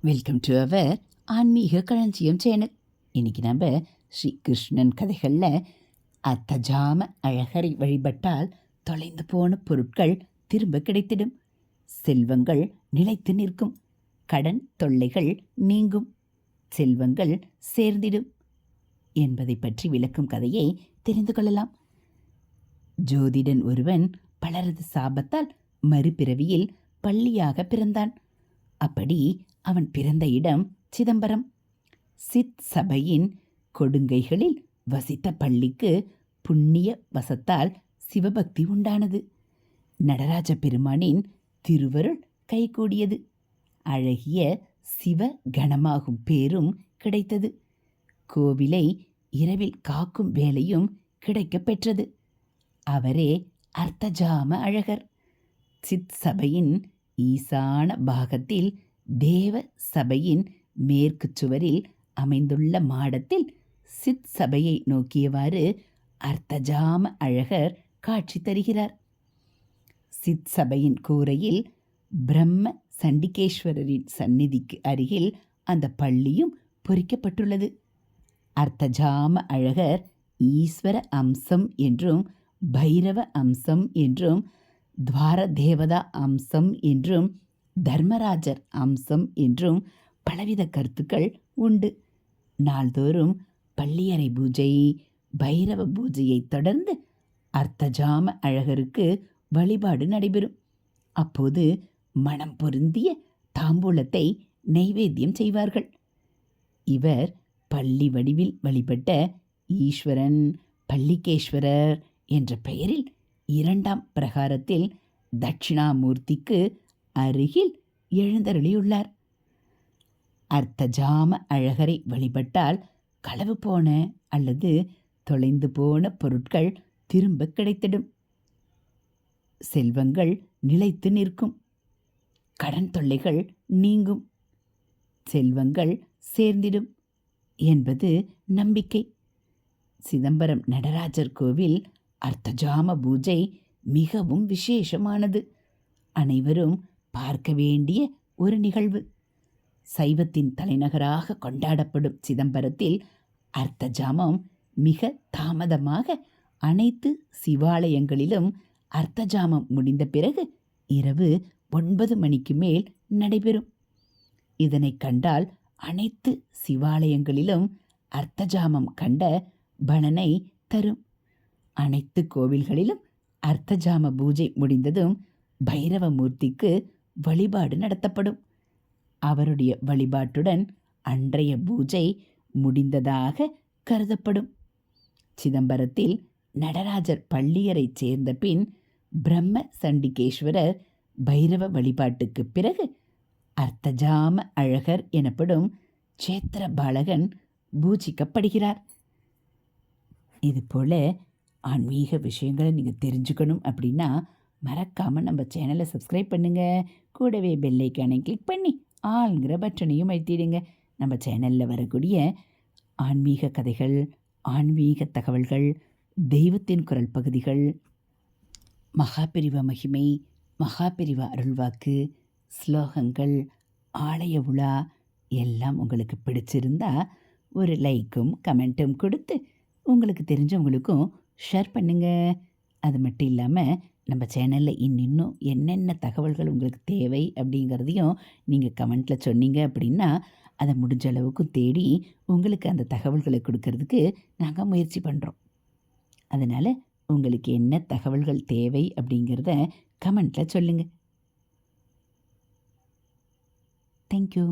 Welcome to our ஆன்மீக களஞ்சியம் channel. இன்னைக்கு நம்ம ஸ்ரீ கிருஷ்ணன் கதைகளில் அத்தஜாம அழகரை வழிபட்டால் தொலைந்து போன பொருட்கள் திரும்ப கிடைத்திடும். செல்வங்கள் நிலைத்து நிற்கும். கடன் தொல்லைகள் நீங்கும். செல்வங்கள் சேர்ந்திடும் என்பதை பற்றி விளக்கும் கதையை தெரிந்து கொள்ளலாம். ஜோதிடன் ஒருவன் பலரது சாபத்தால் மறுபிறவியில் பள்ளியாக பிறந்தான். அப்படி அவன் பிறந்த இடம் சிதம்பரம். சித் சபையின் கொடுங்கைகளில் வசித்த பள்ளிக்கு புண்ணிய வசத்தால் சிவபக்தி உண்டானது. நடராஜ பெருமானின் திருவருள் கைகூடியது. அழகிய சிவ கணமாகும் பேரும் கிடைத்தது. கோவிலை இரவில் காக்கும் வேலையும் கிடைக்கப் பெற்றது. அவரே அர்த்தஜாம அழகர். சித் சபையின் ஈசான பாகத்தில் தேவ சபையின் மேற்கு சுவரில் அமைந்துள்ள மாடத்தில் சித் சபையை நோக்கியவாறு அர்த்தஜாம அழகர் காட்சி தருகிறார். சித் சபையின் கூரையில் பிரம்ம சண்டிகேஸ்வரரின் சந்நிதிக்கு அருகில் அந்த பள்ளியும் பொறிக்கப்பட்டுள்ளது. அர்த்தஜாம அழகர் ஈஸ்வர அம்சம் என்றும் பைரவ அம்சம் என்றும் துவார தேவதா அம்சம் என்றும் தர்மராஜர் அம்சம் என்றும் பலவித கருத்துக்கள் உண்டு. நாள்தோறும் பள்ளியறை பூஜை பைரவ பூஜையை தொடர்ந்து அர்த்தஜாம அழகருக்கு வழிபாடு நடைபெறும். அப்போது மனம் பொருந்திய தாம்பூலத்தை நைவேத்தியம் செய்வார்கள். இவர் பள்ளி வடிவில் வழிபட்ட ஈஸ்வரன் பள்ளிகேஸ்வரர் என்ற பெயரில் இரண்டாம் பிரகாரத்தில் தட்சிணாமூர்த்திக்கு அருகில் எழுந்தருளியுள்ளார். அர்த்தஜாம அழகரை வழிபட்டால் களவு போன அல்லது தொலைந்து போன பொருட்கள் திரும்ப கிடைத்திடும். செல்வங்கள் நிலைத்து நிற்கும். கடன் தொல்லைகள் நீங்கும். செல்வங்கள் சேர்ந்திடும் என்பது நம்பிக்கை. சிதம்பரம் நடராஜர் கோவில் அர்த்தஜாம பூஜை மிகவும் விசேஷமானது. அனைவரும் பார்க்க வேண்டிய ஒரு நிகழ்வு. சைவத்தின் தலைநகராக கொண்டாடப்படும் சிதம்பரத்தில் அர்த்தஜாமம் மிக தாமதமாக அனைத்து சிவாலயங்களிலும் அர்த்தஜாமம் முடிந்த பிறகு இரவு ஒன்பது மணிக்கு மேல் நடைபெறும். இதனை கண்டால் அனைத்து சிவாலயங்களிலும் அர்த்தஜாமம் கண்ட பலனை தரும். அனைத்து கோவில்களிலும் அர்த்தஜாம பூஜை முடிந்ததும் பைரவமூர்த்திக்கு வழிபாடு நடத்தப்படும். அவருடைய வழிபாட்டுடன் அன்றைய பூஜை முடிந்ததாக கருதப்படும். சிதம்பரத்தில் நடராஜர் பள்ளியரைச் சேர்ந்த பின் பிரம்ம சண்டிகேஸ்வரர் பைரவ வழிபாட்டுக்கு பிறகு அர்த்தஜாம அழகர் எனப்படும் சேத்திர பாலகன் பூஜிக்கப்படுகிறார். இதுபோல ஆன்மீக விஷயங்களை நீங்கள் தெரிஞ்சுக்கணும் அப்படின்னா மறக்காமல் நம்ம சேனலை சப்ஸ்கிரைப் பண்ணுங்கள் கூடவே பெல்லைக்கானை கிளிக் பண்ணி ஆளுங்கிற பட்டனையும் அழுத்திடுங்க. நம்ம சேனலில் வரக்கூடிய ஆன்மீக கதைகள் ஆன்மீக தகவல்கள் தெய்வத்தின் குரல் பகுதிகள் மகாபிரிவ மகிமை மகாபிரிவ அருள்வாக்கு ஸ்லோகங்கள் ஆலய உலா எல்லாம் உங்களுக்கு பிடிச்சிருந்தா ஒரு லைக்கும் கமெண்ட்டும் கொடுத்து உங்களுக்கு தெரிஞ்சவங்களுக்கும் ஷேர் பண்ணுங்கள் அது மட்டும் இல்லாமல் நம்ம சேனலில் இன்னும் என்னென்ன தகவல்கள் உங்களுக்கு தேவை அப்படிங்கிறதையும் நீங்கள் கமெண்ட்டில் சொன்னீங்க அப்படின்னா அதை முடிஞ்ச அளவுக்கு தேடி உங்களுக்கு அந்த தகவல்களை கொடுக்கறதுக்கு நாங்கள் முயற்சி பண்ணுறோம் அதனால் உங்களுக்கு என்ன தகவல்கள் தேவை அப்படிங்கிறத கமெண்ட்டில் சொல்லுங்கள் தேங்க்யூ